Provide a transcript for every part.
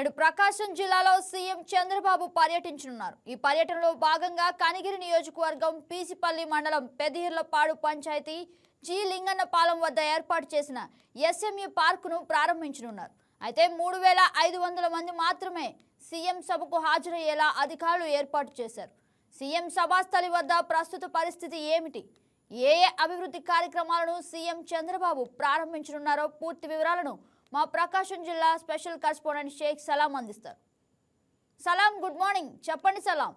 నేడు ప్రకాశం జిల్లాలో సీఎం చంద్రబాబు పర్యటించనున్నారు. ఈ పర్యటనలో భాగంగా కనిగిరి నియోజకవర్గం పీసిపల్లి మండలం పెదిహిర్లపాడు పంచాయతీ జి లింగన్నపాలెం వద్ద ఏర్పాటు చేసిన ఎస్ఎంఈ పార్కును ప్రారంభించనున్నారు. అయితే మూడు వేల ఐదు వందల మంది మాత్రమే సీఎం సభకు హాజరయ్యేలా అధికారులు ఏర్పాటు చేశారు. సీఎం సభాస్థలి వద్ద ప్రస్తుత పరిస్థితి ఏమిటి? ఏ ఏ అభివృద్ధి కార్యక్రమాలను సీఎం చంద్రబాబు ప్రారంభించనున్నారో పూర్తి వివరాలను మా ప్రకాశం జిల్లా స్పెషల్ కరెస్పాండెంట్ షేక్ సలాం అందిస్తారు. Salam good morning. చెప్పండి Salam.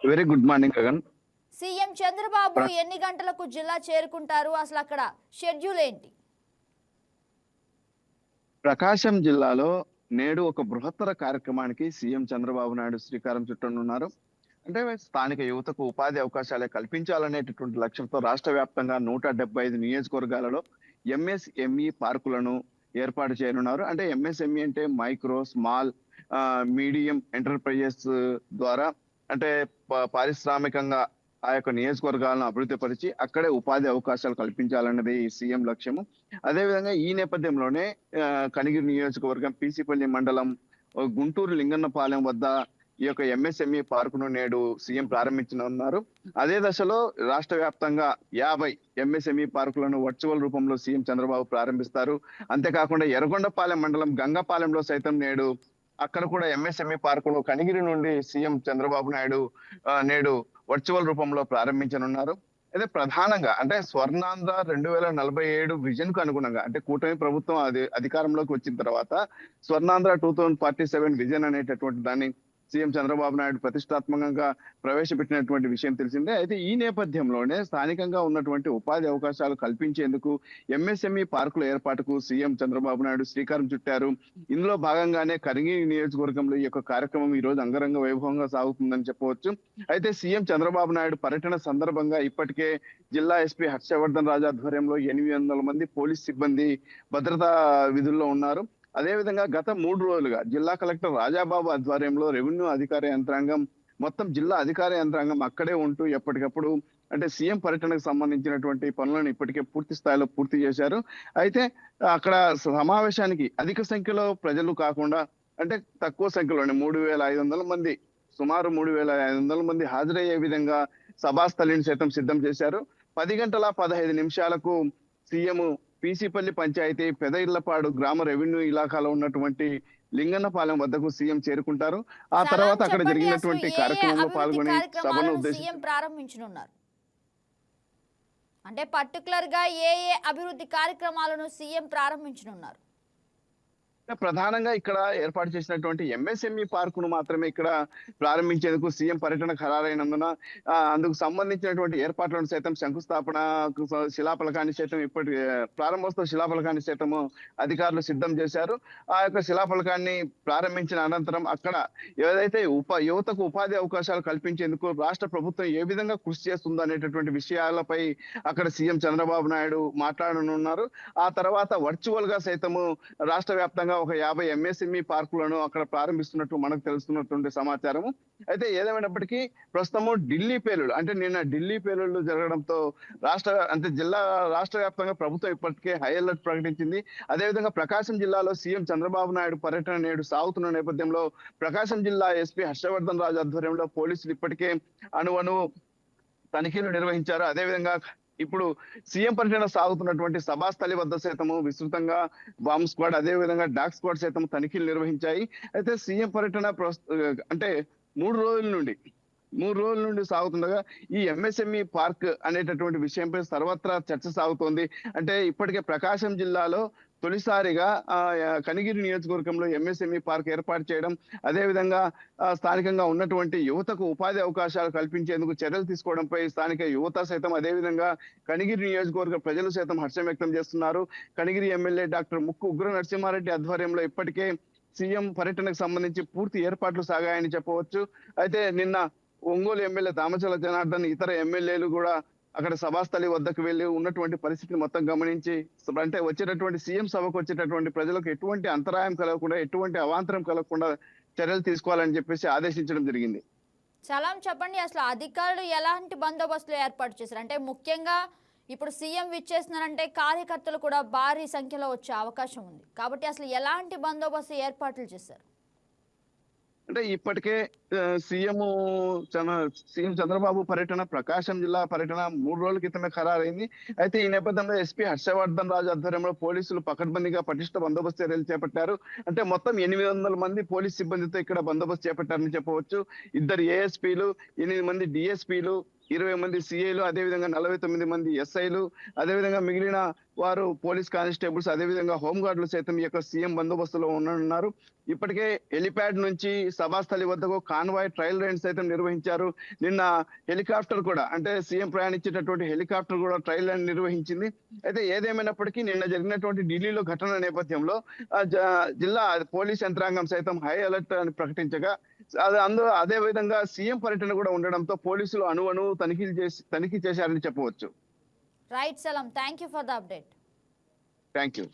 Very good morning Gagan. CM Chandrababu ఎన్ని గంటలకు జిల్లా చేరుకుంటారు? అసలు అక్కడ షెడ్యూల్ ఏంటి? ప్రకాశం జిల్లాలో నేడు ఒక బృహత్తర కార్యక్రమానికి సీఎం చంద్రబాబు నాయుడు శ్రీకారం చుట్టనున్నారు. అంటే స్థానిక యువతకు ఉపాధి అవకాశాలే కల్పించాలనేటటువంటి లక్ష్యంతో రాష్ట్ర వ్యాప్తంగా నూట డెబ్బై ఐదు నియోజకవర్గాలలో ఎంఎస్ఎంఈ పార్కులను ఏర్పాటు చేయనున్నారు. అంటే ఎంఎస్ఎంఈ అంటే micro small uh, medium enterprises ద్వారా అంటే ప- పారిశ్రామికంగా ఆ యొక్క నియోజకవర్గాలను అభివృద్ధిపరిచి అక్కడే ఉపాధి అవకాశాలు కల్పించాలన్నది ఈ సీఎం లక్ష్యము. అదేవిధంగా ఈ నేపథ్యంలోనే కనిగిరి నియోజకవర్గం పిసిపల్లి మండలం గుంటూరు లింగన్నపాలెం వద్ద ఈ యొక్క ఎంఎస్ఎంఈ పార్కును నేడు సీఎం ప్రారంభించనున్నారు. అదే దశలో రాష్ట్ర వ్యాప్తంగా యాభై ఎంఎస్ఎంఈ పార్కులను వర్చువల్ రూపంలో సీఎం చంద్రబాబు ప్రారంభిస్తారు. అంతేకాకుండా ఎర్రగొండపాలెం మండలం గంగపాలెంలో సైతం నేడు అక్కడ కూడా ఎంఎస్ఎంఈ పార్కును కనిగిరి నుండి సీఎం చంద్రబాబు నాయుడు నేడు వర్చువల్ రూపంలో ప్రారంభించనున్నారు. అయితే ప్రధానంగా అంటే స్వర్ణాంధ్ర రెండు వేల నలభై ఏడు విజన్కు అనుగుణంగా అంటే కూటమి ప్రభుత్వం అది అధికారంలోకి వచ్చిన తర్వాత Swarnandhra two thousand forty seven vision అనేటటువంటి దాన్ని సీఎం చంద్రబాబు నాయుడు ప్రతిష్టాత్మకంగా ప్రవేశపెట్టినటువంటి విషయం తెలిసిందే. అయితే ఈ నేపథ్యంలోనే స్థానికంగా ఉన్నటువంటి ఉపాధి అవకాశాలు కల్పించేందుకు ఎంఎస్ఎంఈ పార్కుల ఏర్పాటుకు సీఎం చంద్రబాబు నాయుడు శ్రీకారం చుట్టారు. ఇందులో భాగంగానే కరిగిరి నియోజకవర్గంలో ఈ యొక్క కార్యక్రమం ఈ రోజు అంగరంగ వైభవంగా సాగుతుందని చెప్పవచ్చు. అయితే సీఎం చంద్రబాబు నాయుడు పర్యటన సందర్భంగా ఇప్పటికే జిల్లా ఎస్పీ హర్షవర్ధన్ రాజు ఆధ్వర్యంలో ఎనిమిది వందల మంది పోలీస్ సిబ్బంది భద్రతా విధుల్లో ఉన్నారు. అదేవిధంగా గత మూడు రోజులుగా జిల్లా కలెక్టర్ రాజాబాబు ఆధ్వర్యంలో రెవెన్యూ అధికార యంత్రాంగం మొత్తం జిల్లా అధికార యంత్రాంగం అక్కడే ఉంటూ ఎప్పటికప్పుడు అంటే సీఎం పర్యటనకు సంబంధించినటువంటి పనులను ఇప్పటికే పూర్తి స్థాయిలో పూర్తి చేశారు. అయితే అక్కడ సమావేశానికి అధిక సంఖ్యలో ప్రజలు కాకుండా అంటే తక్కువ సంఖ్యలోనే మూడు వేల ఐదు వందల మంది సుమారు మూడు వేల ఐదు వందల మంది హాజరయ్యే విధంగా సభాస్థలిని సైతం సిద్ధం చేశారు. పది గంటల పదహైదు నిమిషాలకు సీఎం పీసీపల్లి పంచాయతీ పెదయిళ్ళపాడు గ్రామ రెవెన్యూ ఇలాకాలో ఉన్నటువంటి లింగన్నపాలెం వద్దకు సీఎం చేరుకుంటారు. ఆ తర్వాత అక్కడ జరిగినటువంటి కార్యక్రమంలో పాల్గొని సభను ఉద్దేశించి ప్రారంభించనున్నారు? అంటే పర్టికులర్గా ఏ ఏ అభివృద్ధి కార్యక్రమాలను సీఎం ప్రారంభించనున్నారు? ప్రధానంగా ఇక్కడ ఏర్పాటు చేసినటువంటి ఎంఎస్ఎంఈ పార్కును మాత్రమే ఇక్కడ ప్రారంభించేందుకు సీఎం పర్యటన ఖరారైనందున అందుకు సంబంధించినటువంటి ఏర్పాట్లను సైతం శంకుస్థాపన శిలాఫలకాన్ని సైతం ఇప్పటి ప్రారంభోత్సవ శిలాఫలకాన్ని సైతము అధికారులు సిద్ధం చేశారు. ఆ యొక్క శిలాఫలకాన్ని ప్రారంభించిన అనంతరం అక్కడ ఏదైతే ఉప యువతకు ఉపాధి అవకాశాలు కల్పించేందుకు రాష్ట్ర ప్రభుత్వం ఏ విధంగా కృషి చేస్తుందో అనేటటువంటి విషయాలపై అక్కడ సీఎం చంద్రబాబు నాయుడు మాట్లాడనున్నారు. ఆ తర్వాత వర్చువల్గా సైతము రాష్ట్ర వ్యాప్తంగా ఒక యాభై ఎంఎస్ఎంఈ పార్కులను అక్కడ ప్రారంభిస్తున్నట్టు మనకు తెలుస్తున్నటువంటి సమాచారం అయితే ఏదేమైనప్పటికీ ప్రస్తుతము ఢిల్లీ పేలుడు అంటే నిన్న ఢిల్లీ పేలుళ్ళు జరగడంతో రాష్ట్ర అంటే జిల్లా రాష్ట్ర వ్యాప్తంగా ప్రభుత్వం ఇప్పటికే హై అలర్ట్ ప్రకటించింది. అదేవిధంగా ప్రకాశం జిల్లాలో సీఎం చంద్రబాబు నాయుడు పర్యటన నేడు సాగుతున్న నేపథ్యంలో ప్రకాశం జిల్లా ఎస్పీ హర్షవర్ధన్ రాజు ఆధ్వర్యంలో పోలీసులు ఇప్పటికే అణువణు తనిఖీలు నిర్వహించారు. అదేవిధంగా ఇప్పుడు సీఎం పర్యటన సాగుతున్నటువంటి సభాస్థలి వద్ద సైతము విస్తృతంగా బాంబ్ స్క్వాడ్ అదే విధంగా డాక్ స్క్వాడ్ సైతం తనిఖీలు నిర్వహించాయి. అయితే సీఎం పర్యటన ప్రస్తు- అంటే మూడు రోజుల నుండి మూడు రోజుల నుండి సాగుతుండగా ఈ ఎంఎస్ఎంఈ పార్క్ అనేటటువంటి విషయంపై సర్వత్రా చర్చ సాగుతోంది. అంటే ఇప్పటికే ప్రకాశం జిల్లాలో తొలిసారిగా కనిగిరి నియోజకవర్గంలో ఎంఎస్ఎంఈ పార్క్ ఏర్పాటు చేయడం అదేవిధంగా స్థానికంగా ఉన్నటువంటి యువతకు ఉపాధి అవకాశాలు కల్పించేందుకు చర్యలు తీసుకోవడంపై స్థానిక యువత సైతం అదేవిధంగా కనిగిరి నియోజకవర్గ ప్రజలు సైతం హర్షం వ్యక్తం చేస్తున్నారు. కనిగిరి ఎమ్మెల్యే డాక్టర్ ముక్కు ఉగ్ర నరసింహారెడ్డి ఆధ్వర్యంలో ఇప్పటికే సీఎం పర్యటనకు సంబంధించి పూర్తి ఏర్పాట్లు సాగాయని చెప్పవచ్చు. అయితే నిన్న ఒంగోలు ఎమ్మెల్యే దామచల జనార్దన్ ఇతర ఎమ్మెల్యేలు కూడా అక్కడ సభాస్థలి వద్దకు వెళ్ళి ఉన్నటువంటి పరిస్థితిని మొత్తం గమనించి అంటే వచ్చేటటువంటి సీఎం సభకు వచ్చేటటువంటి ప్రజలకు ఎటువంటి అంతరాయం కలగకుండా ఎటువంటి అవాంతరం కలగకుండా చర్యలు తీసుకోవాలని చెప్పేసి ఆదేశించడం జరిగింది. సలాం చెప్పండి అసలు అధికారులు ఎలాంటి బందోబస్తులు ఏర్పాటు చేశారు? అంటే ముఖ్యంగా ఇప్పుడు సీఎం విచ్చేస్తున్నారంటే కార్యకర్తలు కూడా భారీ సంఖ్యలో వచ్చే అవకాశం ఉంది. కాబట్టి అసలు ఎలాంటి బందోబస్తు ఏర్పాట్లు చేశారు? అంటే ఇప్పటికే సీఎం చంద్ర సీఎం చంద్రబాబు పర్యటన ప్రకాశం జిల్లా పర్యటన మూడు రోజుల క్రితమే ఖరారైంది. అయితే ఈ నేపథ్యంలో ఎస్పీ హర్షవర్ధన్ రాజు ఆధ్వర్యంలో పోలీసులు పకడ్బందీగా పటిష్ట బందోబస్తు చర్యలు చేపట్టారు. అంటే మొత్తం ఎనిమిది వందల మంది పోలీస్ సిబ్బందితో ఇక్కడ బందోబస్తు చేపట్టారని చెప్పవచ్చు. ఇద్దరు ఏఎస్పీలు ఎనిమిది మంది డిఎస్పీలు ఇరవై మంది సిఐలు అదేవిధంగా నలభై తొమ్మిది మంది ఎస్ఐలు అదేవిధంగా మిగిలిన వారు పోలీస్ కానిస్టేబుల్స్ అదేవిధంగా హోంగార్డులు సైతం ఈ యొక్క సీఎం బందోబస్తులో ఉన్నారు ఇప్పటికే హెలిప్యాడ్ నుంచి సభాస్థలి వద్దకు కాన్వాయ్ ట్రయల్ రైడ్ సైతం నిర్వహించారు. నిన్న హెలికాప్టర్ కూడా అంటే సీఎం ప్రయాణించేటటువంటి హెలికాప్టర్ కూడా ట్రయల్ రైడ్ నిర్వహించింది. అయితే ఏదేమైనప్పటికీ నిన్న జరిగినటువంటి ఢిల్లీలో ఘటన నేపథ్యంలో జ- జిల్లా పోలీస్ యంత్రాంగం సైతం హై అలర్ట్ అని ప్రకటించగా అది అందు అదే విధంగా సీఎం పర్యటన కూడా ఉండడంతో పోలీసులు అణు అణువు తనిఖీలు చేసి తనిఖీ చేశారని చెప్పవచ్చు. Right Salam. Thank you for the update. Thank you